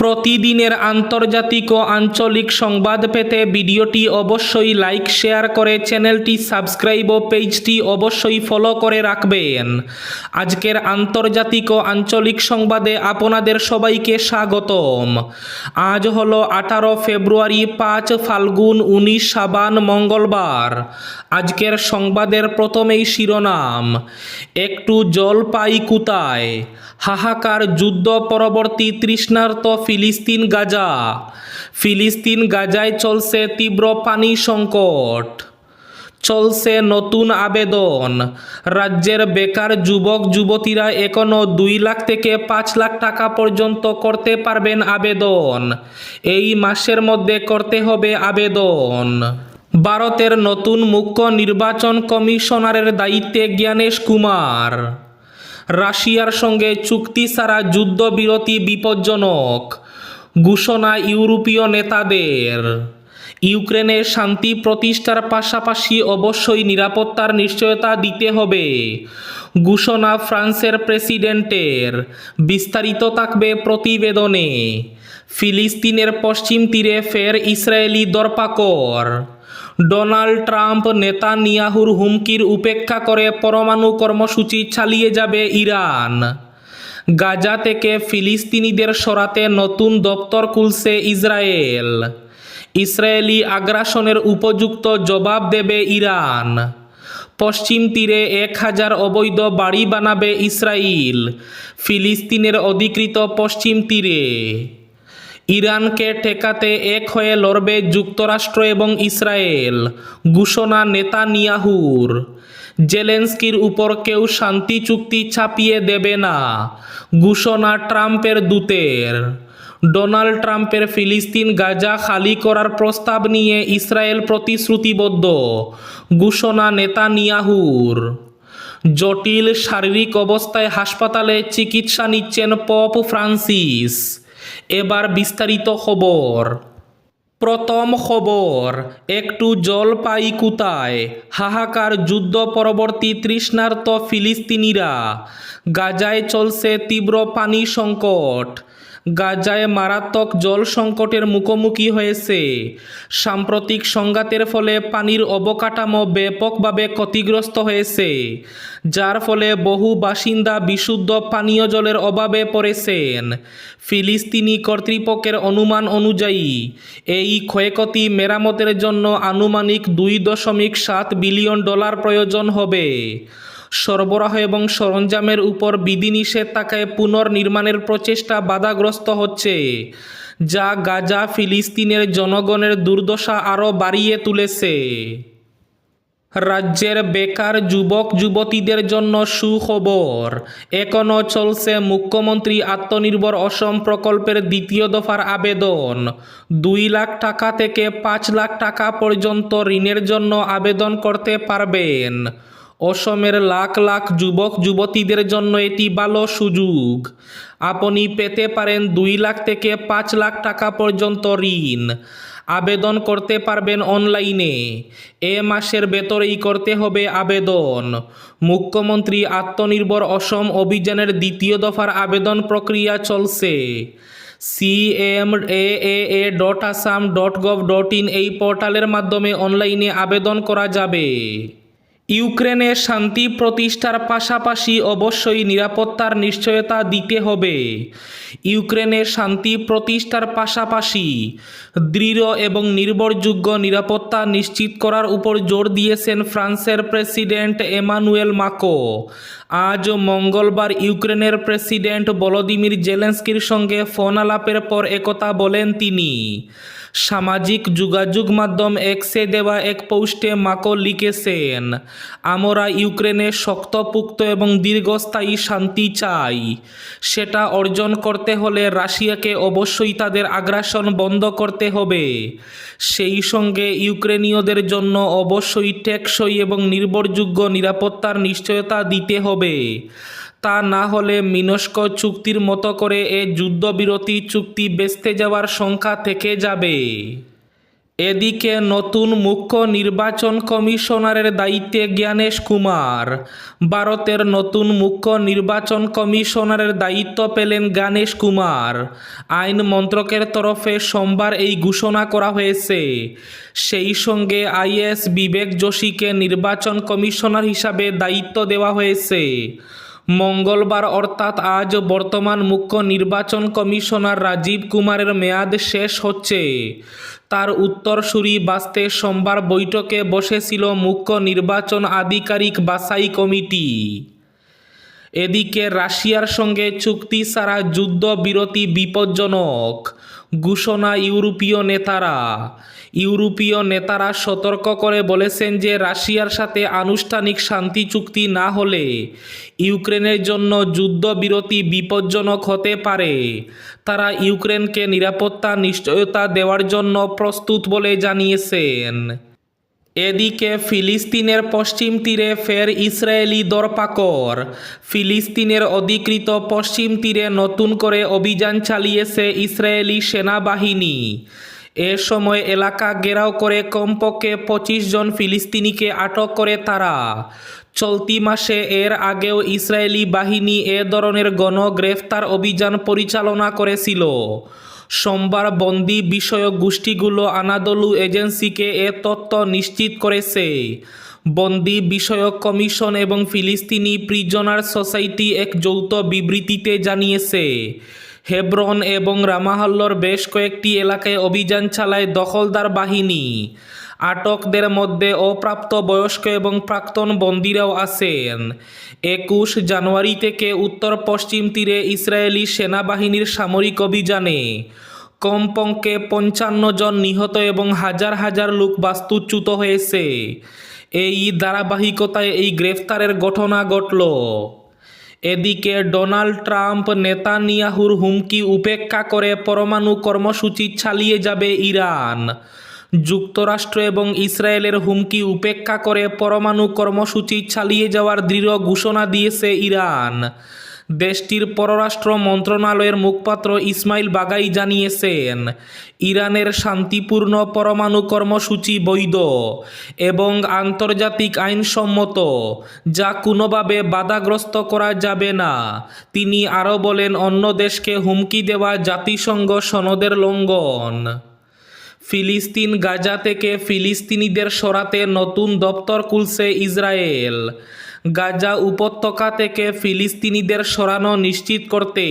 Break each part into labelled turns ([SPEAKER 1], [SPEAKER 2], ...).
[SPEAKER 1] প্রতিদিনের আন্তর্জাতিক ও আঞ্চলিক সংবাদ পেতে ভিডিওটি অবশ্যই লাইক, শেয়ার করে চ্যানেলটি সাবস্ক্রাইব ও পেজটি অবশ্যই ফলো করে রাখবেন। আজকের আন্তর্জাতিক ও আঞ্চলিক সংবাদে আপনাদের সবাইকে স্বাগতম। আজ হলো আঠারো ফেব্রুয়ারি, পাঁচ ফাল্গুন, উনিশ সাবান, মঙ্গলবার। আজকের সংবাদের প্রথমেই শিরোনাম, একটু জল পাই কুতায় হাহাকার যুদ্ধ পরবর্তী তৃষ্ণার্ত ফিলিস্তিন গাজা। ফিলিস্তিন গাজায় চলছে তীব্র পানি সংকট। চলছে নতুন আবেদন। রাজ্যের বেকার যুবক, যুবতীরা এখনও দুই লাখ থেকে পাঁচ লাখ টাকা পর্যন্ত করতে পারবেন আবেদন। এই মাসের মধ্যে করতে হবে আবেদন। ভারতের নতুন মুখ্য নির্বাচন কমিশনারের দায়িত্বে জ্ঞানেশ কুমার। রাশিয়ার সঙ্গে চুক্তি ছাড়া যুদ্ধবিরতি বিপজ্জনক। ঘোষণা ইউরোপীয় নেতাদের। ইউক্রেনে শান্তি প্রতিষ্ঠার পাশাপাশি অবশ্যই নিরাপত্তার নিশ্চয়তা দিতে হবে। ঘোষণা ফ্রান্সের প্রেসিডেন্টের। বিস্তারিত থাকবে প্রতিবেদনে। ফিলিস্তিনের পশ্চিম তীরে ফের ইসরায়েলি দরপাকর ডোনাল্ড ট্রাম্প নেতানিয়াহুর হুমকির উপেক্ষা করে পরমাণু কর্মসূচি চালিয়ে যাবে ইরান। গাজা থেকে ফিলিস্তিনিদের সরাতে নতুন দপ্তর খুলছে ইসরায়েল। ইসরায়েলি আগ্রাসনের উপযুক্ত জবাব দেবে ইরান। পশ্চিম তীরে এক হাজার অবৈধ বাড়ি বানাবে ইসরায়েল। ফিলিস্তিনের অধিকৃত পশ্চিম তীরে। ইরানকে ঠেকাতে এক হয়ে লড়বে যুক্তরাষ্ট্র এবং ইসরায়েল। ঘোষণা নেতানিয়াহুর। জেলেন্সকির উপর কেউ শান্তি চুক্তি ছাপিয়ে দেবে না, ঘোষণা ট্রাম্পের দূতের। ডোনাল্ড ট্রাম্পের ফিলিস্তিন গাজা খালি করার প্রস্তাব নিয়ে ইসরায়েল প্রতিশ্রুতিবদ্ধ, ঘোষণা নেতানিয়াহুর। জটিল শারীরিক অবস্থায় হাসপাতালে চিকিৎসা নিচ্ছেন পপ ফ্রান্সিস। এবার বিস্তারিত খবর। প্রথম খবর, একটু জল পাই কুতায়, হাহাকার যুদ্ধ পরবর্তী তৃষ্ণার্ত ফিলিস্তিনিরা। গাজায় চলছে তীব্র পানি সংকট। গাজায় মারাত্মক জল সংকটের মুখোমুখি হয়েছে। সাম্প্রতিক সংঘাতের ফলে পানির অবকাঠামো ব্যাপকভাবে ক্ষতিগ্রস্ত হয়েছে, যার ফলে বহু বাসিন্দা বিশুদ্ধ পানীয় জলের অভাবে পড়েছেন। ফিলিস্তিনি কর্তৃপক্ষের অনুমান অনুযায়ী, এই ক্ষয়ক্ষতি মেরামতের জন্য আনুমানিক দুই দশমিক সাত বিলিয়ন ডলার প্রয়োজন হবে। সরবরাহ এবং সরঞ্জামের উপর বিধিনিষেধ থাকায় পুনর্নির্মাণের প্রচেষ্টা বাধাগ্রস্ত হচ্ছে, যা গাজা, ফিলিস্তিনের জনগণের দুর্দশা আরও বাড়িয়ে তুলেছে। রাজ্যের বেকার যুবক, যুবতীদের জন্য সুখবর, এখনও চলছে মুখ্যমন্ত্রী আত্মনির্ভর অসম প্রকল্পের দ্বিতীয় দফার আবেদন। দুই লাখ টাকা থেকে পাঁচ লাখ টাকা পর্যন্ত ঋণের জন্য আবেদন করতে পারবেন। অসমের লাখ লাখ যুবক যুবতীদের জন্য এটি ভালো সুযোগ। আপনি পেতে পারেন দুই লাখ থেকে পাঁচ লাখ টাকা পর্যন্ত ঋণ। আবেদন করতে পারবেন অনলাইনে। এ মাসের ভেতরেই করতে হবে আবেদন। মুখ্যমন্ত্রী আত্মনির্ভর অসম অভিযানের দ্বিতীয় দফার আবেদন প্রক্রিয়া চলছে। CM A A dot Assam dot gov dot in এই পোর্টালের মাধ্যমে অনলাইনে আবেদন করা যাবে। ইউক্রেনে শান্তি প্রতিষ্ঠার পাশাপাশি অবশ্যই নিরাপত্তার নিশ্চয়তা দিতে হবে। ইউক্রেনে শান্তি প্রতিষ্ঠার পাশাপাশি দৃঢ় এবং নির্ভরযোগ্য নিরাপত্তা নিশ্চিত করার উপর জোর দিয়েছেন ফ্রান্সের প্রেসিডেন্ট এমানুয়েল মাকো। আজ মঙ্গলবার ইউক্রেনের প্রেসিডেন্ট ভলোদিমির জেলেন্সকির সঙ্গে ফোন আলাপের পর একথা বলেন তিনি। সামাজিক যোগাযোগ মাধ্যম এক্সে দেওয়া এক পোস্টে মাকো লিখেছেন, আমরা ইউক্রেনে শক্তপুক্ত এবং দীর্ঘস্থায়ী শান্তি চাই। সেটা অর্জন করতে হলে রাশিয়াকে অবশ্যই তাদের আগ্রাসন বন্ধ করতে হবে। সেই সঙ্গে ইউক্রেনীয়দের জন্য অবশ্যই টেকসই এবং নির্ভরযোগ্য নিরাপত্তার নিশ্চয়তা দিতে হবে। তা না হলে মিনস্ক চুক্তির মতো করে এ যুদ্ধবিরতি চুক্তি বেচতে যাওয়ার সংখ্যা থেকে যাবে। এদিকে নতুন মুখ্য নির্বাচন কমিশনারের দায়িত্বে জ্ঞানেশ কুমার। ভারতের নতুন মুখ্য নির্বাচন কমিশনারের দায়িত্ব পেলেন জ্ঞানেশ কুমার। আইন মন্ত্রকের তরফে সোমবার এই ঘোষণা করা হয়েছে। সেই সঙ্গে আইএস বিবেক যোশীকে নির্বাচন কমিশনার হিসাবে দায়িত্ব দেওয়া হয়েছে। মঙ্গলবার অর্থাৎ আজ বর্তমান মুখ্য নির্বাচন কমিশনার রাজীব কুমারের মেয়াদ শেষ হচ্ছে। তার উত্তরসূরি বাঁচতে সোমবার বৈঠকে বসেছিল মুখ্য নির্বাচন আধিকারিক বাছাই কমিটি। এদিকে রাশিয়ার সঙ্গে চুক্তি ছাড়া যুদ্ধবিরতি বিপজ্জনক, ঘোষণা ইউরোপীয় নেতারা। ইউরোপীয় নেতারা সতর্ক করে বলেছেন যে রাশিয়ার সাথে আনুষ্ঠানিক শান্তি চুক্তি না হলে ইউক্রেনের জন্য যুদ্ধবিরতি বিপজ্জনক হতে পারে। তারা ইউক্রেনকে নিরাপত্তা, নিশ্চয়তা দেওয়ার জন্য প্রস্তুত বলে জানিয়েছেন। এদিকে ফিলিস্তিনের পশ্চিম তীরে ফের ইসরায়েলি দরপাকর ফিলিস্তিনের অধিকৃত পশ্চিম তীরে নতুন করে অভিযান চালিয়েছে ইসরায়েলি সেনাবাহিনী। এ সময় এলাকা ঘেরাও করে কমপক্ষে পঁচিশ জন ফিলিস্তিনিকে আটক করে তারা। চলতি মাসে এর আগেও ইসরায়েলি বাহিনী এ ধরনের গণগ্রেফতার অভিযান পরিচালনা করেছিল। সোমবার বন্দি বিষয়ক গোষ্ঠীগুলো আনাদলু এজেন্সিকে এ তথ্য নিশ্চিত করেছে। বন্দি বিষয়ক কমিশন এবং ফিলিস্তিনি প্রিজনার সোসাইটি এক যৌথ বিবৃতিতে জানিয়েছে। হেব্রন এবং রামাহল্লর বেশ কয়েকটি এলাকায় অভিযান চালায় দখলদার বাহিনী। আটকদের মধ্যে অপ্রাপ্ত বয়স্ক এবং প্রাক্তন বন্দিরাও আছেন। একুশ জানুয়ারি থেকে উত্তর পশ্চিম তীরে ইসরায়েলি সেনাবাহিনীর সামরিক অভিযানে কমপক্ষে পঞ্চান্ন জন নিহত এবং হাজার হাজার লোক বাস্তুচ্যুত হয়েছে। এই ধারাবাহিকতায় এই গ্রেফতারের ঘটনা ঘটল। এদিকে ডোনাল্ড ট্রাম্প, নেতানিয়াহুর হুমকি উপেক্ষা করে পরমাণু কর্মসূচি চালিয়ে যাবে ইরান। যুক্তরাষ্ট্র এবং ইসরায়েলের হুমকি উপেক্ষা করে পরমাণু কর্মসূচি চালিয়ে যাওয়ার দৃঢ় ঘোষণা দিয়েছে ইরান। দেশটির পররাষ্ট্র মন্ত্রণালয়ের মুখপাত্র ইসমাইল বাগাই জানিয়েছেন, ইরানের শান্তিপূর্ণ পরমাণু কর্মসূচি বৈধ এবং আন্তর্জাতিক আইনসম্মত, যা কোনোভাবে বাধাগ্রস্ত করা যাবে না। তিনি আরও বলেন, অন্য দেশকে হুমকি দেওয়া জাতিসংঘ সনদের লঙ্ঘন। ফিলিস্তিন গাজা থেকে ফিলিস্তিনিদের সরাতে নতুন দপ্তর খুলছে ইসরায়েল। গাজা উপত্যকা থেকে ফিলিস্তিনিদের সরানো নিশ্চিত করতে।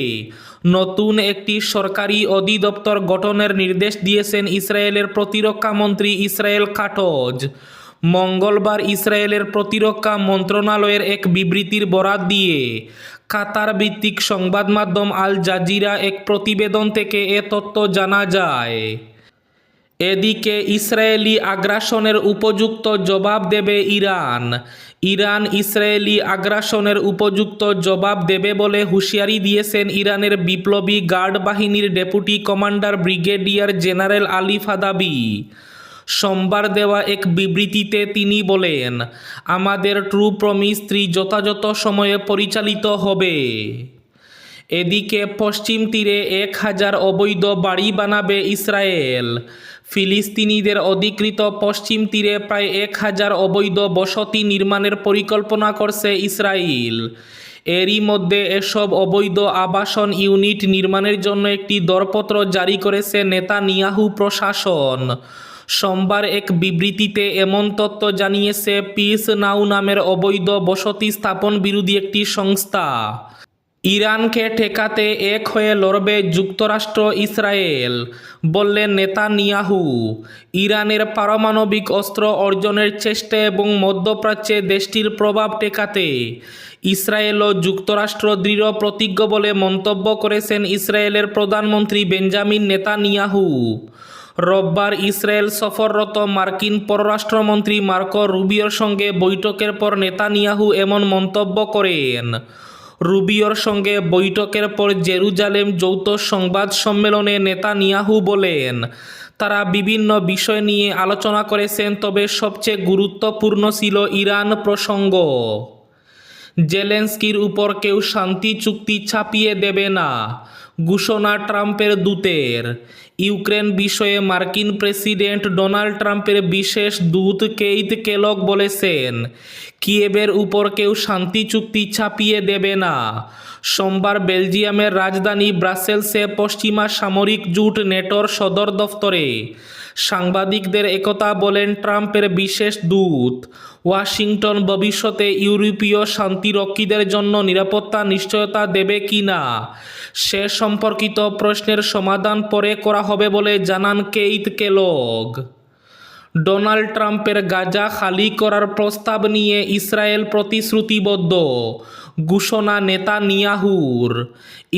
[SPEAKER 1] নতুন একটি সরকারি অধিদপ্তর গঠনের নির্দেশ দিয়েছেন ইসরায়েলের প্রতিরক্ষা মন্ত্রী ইসরায়েল কাটজ মঙ্গলবার ইসরায়েলের প্রতিরক্ষা মন্ত্রণালয়ের এক বিবৃতির বরাত দিয়ে কাতার ভিত্তিক সংবাদ মাধ্যম আল জাজিরা এক প্রতিবেদন থেকে এ তথ্য জানা যায়। এদিকে ইসরায়েলি আগ্রাসনের উপযুক্ত জবাব দেবে ইরান। ইরান ইসরায়েলি আগ্রাসনের উপযুক্ত জবাব দেবে বলে হুঁশিয়ারি দিয়েছেন ইরানের বিপ্লবী গার্ড বাহিনীর deputy commander brigadier general Ali Fadavi. সোমবার দেওয়া এক বিবৃতিতে তিনি বলেন, আমাদের ট্রু প্রমিস থ্রি যথাযথ সময়ে পরিচালিত হবে। এদিকে পশ্চিম তীরে এক হাজার অবৈধ বাড়ি বানাবে ইসরায়েল। ফিলিস্তিনিদের অধিকৃত পশ্চিম তীরে প্রায় এক হাজার অবৈধ বসতি নির্মাণের পরিকল্পনা করছে ইসরায়েল। এরই মধ্যে এসব অবৈধ আবাসন ইউনিট নির্মাণের জন্য একটি দরপত্র জারি করেছে নেতানিয়াহু প্রশাসন। সোমবার এক বিবৃতিতে এমন তথ্য জানিয়েছে, পিস নাউ নামের অবৈধ বসতি স্থাপন বিরোধী একটি সংস্থা। ইরানকে ঠেকাতে এক হয়ে লড়বে যুক্তরাষ্ট্র ইসরায়েল, বললেন নেতানিয়াহু। ইরানের পারমাণবিক অস্ত্র অর্জনের চেষ্টা এবং মধ্যপ্রাচ্যে দেশটির প্রভাব ঠেকাতে। ইসরায়েল ও যুক্তরাষ্ট্র দৃঢ় প্রতিজ্ঞ বলে মন্তব্য করেছেন ইসরায়েলের প্রধানমন্ত্রী বেঞ্জামিন নেতানিয়াহু। রোববার ইসরায়েল সফররত মার্কিন পররাষ্ট্রমন্ত্রী মার্কো রুবিওর সঙ্গে বৈঠকের পর নেতানিয়াহু এমন মন্তব্য করেন। রুবিওর সঙ্গে বৈঠকের পর জেরুজালেম যৌথ সংবাদ সম্মেলনে নেতানিয়াহু বলেন, তারা বিভিন্ন বিষয় নিয়ে আলোচনা করেছেন, তবে সবচেয়ে গুরুত্বপূর্ণ ছিল ইরান প্রসঙ্গ। জেলেন্সকির উপর কেউ শান্তি চুক্তি ছাপিয়ে দেবে না, ঘোষণা ট্রাম্পের দূতের। ইউক্রেন বিষয়ে মার্কিন প্রেসিডেন্ট ডোনাল্ড ট্রাম্পের বিশেষ দূত কেইত কেলক বলেছেন কিয়েবের উপর কেউ শান্তি চুক্তি ছাপিয়ে দেবে না। সোমবার বেলজিয়ামের রাজধানী ব্রাসেলসে পশ্চিমা সামরিক জোট নেটোর সদর দফতরে সাংবাদিকদের একথা বলেন ট্রাম্পের বিশেষ দূত। ওয়াশিংটন ভবিষ্যতে ইউরোপীয় শান্তিরক্ষীদের জন্য নিরাপত্তা নিশ্চয়তা দেবে কি না, সে সম্পর্কিত প্রশ্নের সমাধান পরে করা হবে বলে জানান কেইত কেলগ। ডোনাল্ড ট্রাম্পের গাজা খালি করার প্রস্তাব নিয়ে ইসরায়েল প্রতিশ্রুতিবদ্ধ, ঘোষণা নেতানিয়াহুর।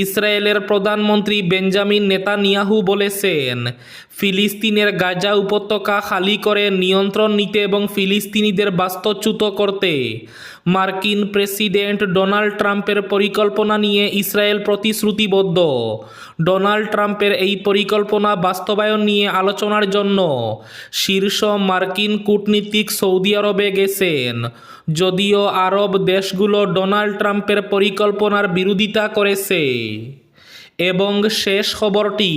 [SPEAKER 1] ইসরায়েলের প্রধানমন্ত্রী বেঞ্জামিন নেতানিয়াহু বলেছেন ফিলিস্তিনের গাজা উপত্যকা খালি করে নিয়ন্ত্রণ নিতে এবং ফিলিস্তিনিদের বাস্তুচ্যুত করতে। মার্কিন প্রেসিডেন্ট ডোনাল্ড ট্রাম্পের পরিকল্পনা নিয়ে ইসরায়েল প্রতিশ্রুতিবদ্ধ। ডোনাল্ড ট্রাম্পের এই পরিকল্পনা বাস্তবায়ন নিয়ে আলোচনার জন্য শীর্ষ মার্কিন কূটনীতিক সৌদি আরবে গেছেন। যদিও আরব দেশগুলো ডোনাল্ড ট্রাম্পের পরিকল্পনার বিরোধিতা করেছে। এবং শেষ খবরটি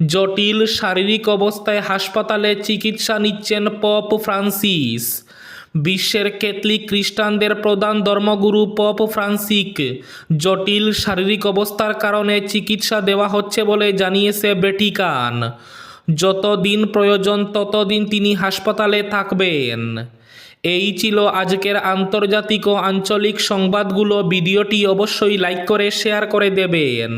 [SPEAKER 1] জটিল শারীরিক অবস্থায় হাসপাতালে চিকিৎসা নিচ্ছেন পপ ফ্রান্সিস। বিশ্বের ক্যাথলিক খ্রিস্টানদের প্রধান ধর্মগুরু পপ ফ্রান্সিক। জটিল শারীরিক অবস্থার কারণে চিকিৎসা দেওয়া হচ্ছে বলে জানিয়েছে ভ্যাটিকান। যতদিন প্রয়োজন ততদিন তিনি হাসপাতালে থাকবেন। এই ছিল আজকের আন্তর্জাতিক ও আঞ্চলিক সংবাদগুলো। ভিডিওটি অবশ্যই লাইক করে, শেয়ার করে দেবেন।